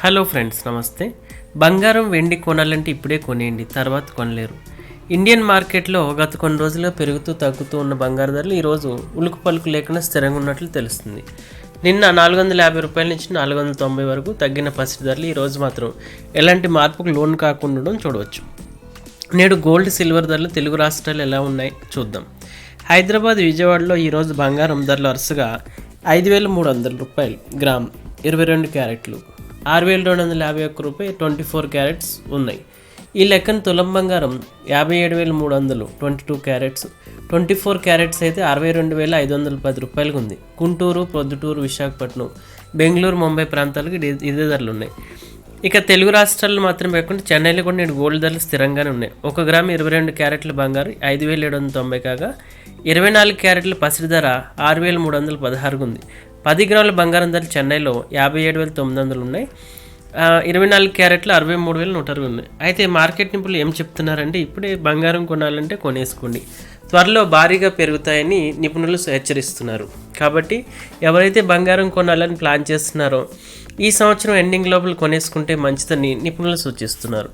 Hello friends నమస్తే. బంగారం వెండి కొనాలంటే ఇప్పుడే కొనేయండి తర్వాత కొనలేరు. ఇండియన్ మార్కెట్లో గత కొన్ని రోజులుగా పెరుగుతూ తగ్గుతూ ఉన్న బంగారు ధరలు ఈరోజు ఉలుకు పలుకు లేకుండా స్థిరంగా ఉన్నట్లు తెలుస్తుంది. నిన్న నాలుగు వందల యాభై రూపాయల నుంచి నాలుగు వందల తొంభై వరకు తగ్గిన పసిడి ధరలు ఈరోజు మాత్రం ఎలాంటి మార్పుకు లోన్ కాకుండా ఉండడం చూడవచ్చు. నేడు గోల్డ్ సిల్వర్ ధరలు తెలుగు రాష్ట్రాలు ఎలా ఉన్నాయి చూద్దాం. హైదరాబాద్ విజయవాడలో ఈరోజు బంగారం ధరలు వరుసగా ఐదు వేల మూడు వందల రూపాయలు గ్రామ్ ఇరవై రెండు క్యారెట్లు ఆరు వేల రెండు వందల యాభై ఒక్క రూపాయి ట్వంటీ ఫోర్ క్యారెట్స్ ఉన్నాయి. ఈ లెక్కన తులం బంగారం యాభై ఏడు వేల మూడు వందలు twenty two carats twenty four carats అయితే అరవై రెండు వేల ఐదు వందల పది రూపాయలకు ఉంది. గుంటూరు ప్రొద్దుటూరు విశాఖపట్నం బెంగళూరు ముంబై ప్రాంతాలకు ఇది- ఇదే ధరలు ఉన్నాయి. ఇక తెలుగు రాష్ట్రాల్లో మాత్రం కాకుండా చెన్నైలో కూడా నేడు గోల్డ్ ధరలు స్థిరంగానే ఉన్నాయి. ఒక గ్రామ్ ఇరవై రెండు క్యారెట్ల బంగారు ఐదు వేల ఏడు వందల తొంభై కాగా ఇరవై నాలుగు క్యారెట్ల పసిడి ధర ఆరు వేల మూడు వందల పదహారుగా ఉంది. పది గ్రాముల బంగారం ధర చెన్నైలో యాభై ఏడు వేల తొమ్మిది వందలు ఉన్నాయి. ఇరవై నాలుగు క్యారెట్లు అరవై మూడు వేల నూట అరవై ఉన్నాయి. అయితే మార్కెట్ నిపుణులు ఏం చెప్తున్నారంటే ఇప్పుడే బంగారం కొనాలంటే కొనేసుకోండి. త్వరలో భారీగా పెరుగుతాయని నిపుణులు హెచ్చరిస్తున్నారు. కాబట్టి ఎవరైతే బంగారం కొనాలని ప్లాన్ చేస్తున్నారో ఈ సంవత్సరం ఎండింగ్ లోపల కొనేసుకుంటే మంచిదని నిపుణులు సూచిస్తున్నారు.